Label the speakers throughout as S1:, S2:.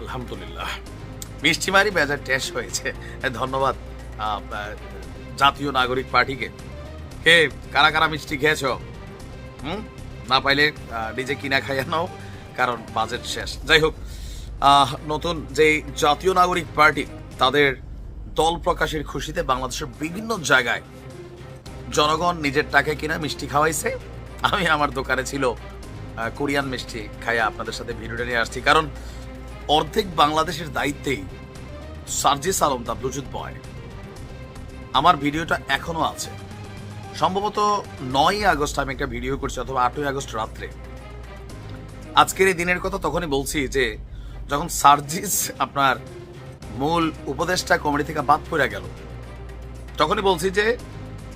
S1: আলহামদুলিল্লাহ। মিষ্টিমারি বেজার টেস্ট হয়েছে। ধন্যবাদ জাতীয় নাগরিক পার্টিকে। কে কারা কারা মিষ্টি খেয়েছ? হুম? না পাইলে নিজে কিনা খাইয়া নাও, কারণ বাজেট শেষ। যাই হোক নতুন যে জাতীয় নাগরিক পার্টি, তাদের দল প্রকাশের খুশিতে বাংলাদেশের বিভিন্ন জায়গায় জনগণ নিজের টাকা কিনা মিষ্টি খাওয়াইছে। আমি আমার দোকানে ছিল কোরিয়ান মিষ্টি, খাইয়া আপনাদের সাথে ভিডিওটা নিয়ে আসছি। কারণ অর্ধেক বাংলাদেশের দায়িত্বেই Sarjis Alam the Bluetooth boy আমার ভিডিওটা এখনও আছে। সম্ভবত নয় আগস্ট আমি একটা ভিডিও করছি অথবা আটই আগস্ট রাত্রে। আজকের এই দিনের কথা তখনই বলছি যে, যখন সার্জিস আপনার মূল উপদেষ্টা কমিটি থেকে বাদ পড়ে গেল, তখনই বলছি যে,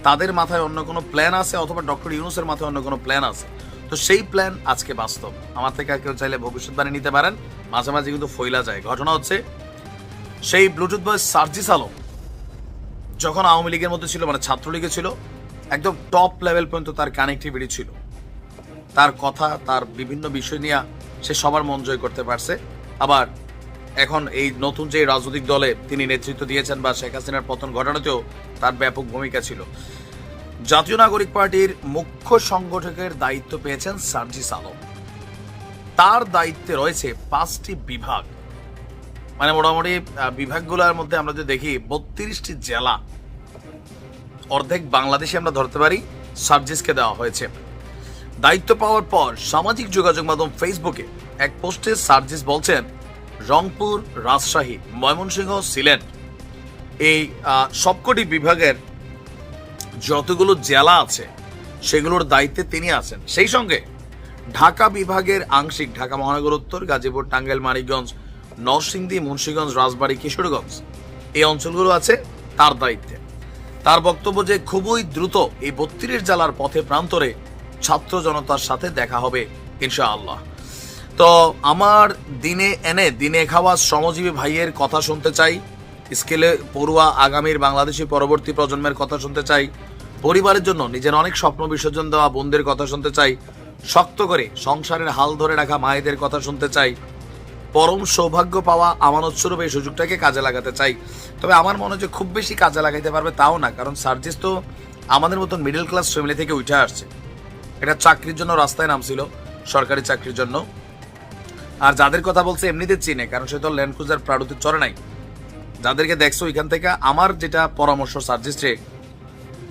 S1: তাদের মাথায় অন্য কোনো প্ল্যান আছে অথবা ডক্টর ইউনুসের মাথায় অন্য কোনো প্ল্যান আছে? তো সেই প্ল্যান আজকে বাস্তব। আমার থেকে আর কেউ চাইলে ভবিষ্যৎবাণী নিতে পারেন। মাঝে মাঝে কিন্তু ফইলা যায়। ঘটনা হচ্ছে, সেই ব্লুটুথ বয় সার্জিস আলম, যখন আওয়ামী লীগের মধ্যে ছিল মানে ছাত্রলীগে ছিল, একদম টপ লেভেল পর্যন্ত তার কানেক্টিভিটি ছিল। তার কথা, তার বিভিন্ন বিষয় নিয়ে সে সবার মন জয় করতে পারছে। আবার এখন এই নতুন যে রাজনৈতিক দলে তিনি নেতৃত্ব দিয়েছেন বা শেখ হাসিনার পতন ঘটানোতেও তার ব্যাপক ভূমিকা ছিল। জাতীয় নাগরিক পার্টির মুখ্য সংগঠকের দায়িত্ব পেয়েছেন সার্জিস আলম তার দায়িত্বে রয়েছে পাঁচটি বিভাগ। মানে মোটামুটি বিভাগগুলোর মধ্যে আমরা যদি দেখি, বত্রিশটি জেলা অর্ধেক বাংলাদেশে আমরা ধরতে পারি সার্জিসকে দেওয়া হয়েছে। দায়িত্ব পাওয়ার পর সামাজিক যোগাযোগ মাধ্যম ফেসবুকে এক পোস্টে সার্জিস বলছেন, রংপুর রাজশাহী, ময়মনসিংহ, সিলেট। এই সবকটি বিভাগের যতগুলো জেলা আছে, সেগুলোর দায়িত্বে তিনি আছেন। সেই সঙ্গে ঢাকা বিভাগের আংশিক ঢাকা মহানগর উত্তর, গাজীপুর, টাঙ্গাইল, মানিকগঞ্জ, নরসিংদী, মুন্সিগঞ্জ, রাজবাড়ী, কিশোরগঞ্জ এই অঞ্চলগুলো আছে তার দায়িত্বে। তার বক্তব্য যে খুবই দ্রুত এই বত্রিশ জেলার পথে প্রান্তরে ছাত্র জনতার সাথে দেখা হবে ইনশাআল্লাহ। তো আমার দিনে এনে দিনে খাওয়া শ্রমজীবী ভাইয়ের কথা শুনতে চাই, স্কেলে পড়ুয়া আগামীর বাংলাদেশি পরবর্তী প্রজন্মের কথা শুনতে চাই পরিবারের জন্য নিজের অনেক স্বপ্ন বিসর্জন দেওয়া বোনদের কথা শুনতে চাই। শক্ত করে সংসারের হাল ধরে রাখা মায়েদের কথা শুনতে চাই। পরম সৌভাগ্য পাওয়া আমানত স্বরূপ এই সুযোগটাকে কাজে লাগাতে চাই। তবে আমার মনে যে খুব বেশি কাজে লাগাইতে পারবে তাও না, কারণ সার্জিস তো আমাদের মতন মিডল ক্লাস ফ্যামিলি থেকে উঠে আসছে। এটা চাকরির জন্য রাস্তায় নামছিল, সরকারি চাকরির জন্য। আর যাদের কথা বলছে এমনিতে চিনে, কারণ সে তো ল্যান্ড ক্রুজার প্রাড়ুতে চড়ে নাই। যাদেরকে দেখছ ওইখান থেকে, আমার যেটা পরামর্শ সার্জিস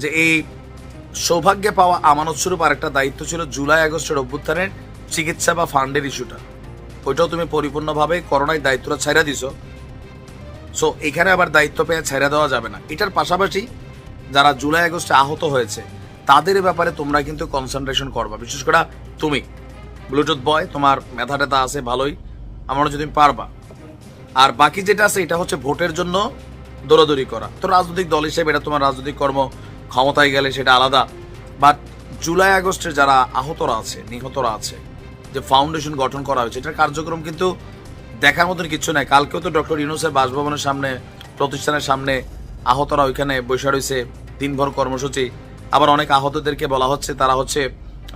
S1: যে এই সৌভাগ্যে পাওয়া আমানত স্বরূপ আরেকটা দায়িত্ব ছিল জুলাই আগস্টের অভ্যুত্থানের চিকিৎসা বা ফান্ডের ইস্যুটা। ওইটাও তুমি পরিপূর্ণভাবে করোনায় দায়িত্বটা ছাইরা দিছো। সো এখানে আবার দায়িত্ব পেয়ে ছেড়ে দেওয়া যাবে না। এটার পাশাপাশি যারা জুলাই আগস্টে আহত হয়েছে, তাদের ব্যাপারে তোমরা কিন্তু কনসেন্ট্রেশন করবা। বিশেষ করে তুমি। ব্লুটুথ বয় তোমার মেধা টেধা আছে, ভালোই। আমার যদি পারবা। আর বাকি যেটা আছে, এটা হচ্ছে ভোটের জন্য দৌড়াদৌড়ি করা। তো রাজনৈতিক দল হিসেবে এটা তোমার রাজনৈতিক কর্ম ক্ষমতায় গেলে সেটা আলাদা। বাট জুলাই, আগস্টের যারা আহতরা আছে, নিহতরা আছে, যে ফাউন্ডেশন গঠন করা হয়েছে, এটার কার্যক্রম কিন্তু দেখার মতন কিছু নাই। কালকেও তো ডক্টর ইউনুসের বাসভবনের সামনে, প্রতিষ্ঠানের সামনে আহতরা ওইখানে বসে রয়েছে, দিনভর কর্মসূচি। আবার অনেক আহতদেরকে বলা হচ্ছে, তারা হচ্ছে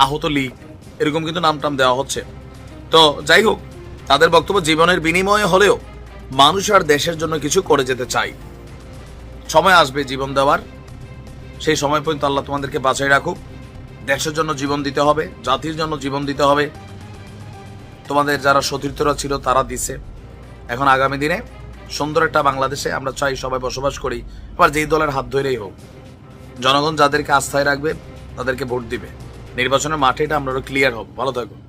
S1: আহত লীগ। এরকম কিন্তু নাম টাম দেওয়া হচ্ছে। তো যাই হোক, তাদের বক্তব্য জীবনের বিনিময়ে হলেও মানুষ আর দেশের জন্য কিছু করে যেতে চাই সময় আসবে জীবন দেওয়ার। সেই সময় পর্যন্ত আল্লাহ তোমাদেরকে বাঁচাই রাখুক। দেশের জন্য জীবন দিতে হবে, জাতির জন্য জীবন দিতে হবে। তোমাদের যারা সতীর্থরা ছিল তারা দিছে। এখন আগামী দিনে সুন্দর একটা বাংলাদেশে আমরা চাই সবাই বসবাস করি। এবার যেই দলের হাত ধরেই হোক, জনগণ যাদেরকে আস্থায় রাখবে, তাদেরকে ভোট দিবে। নির্বাচনের মাঠে এটা আমরা ক্লিয়ার হব। ভালো থাকুন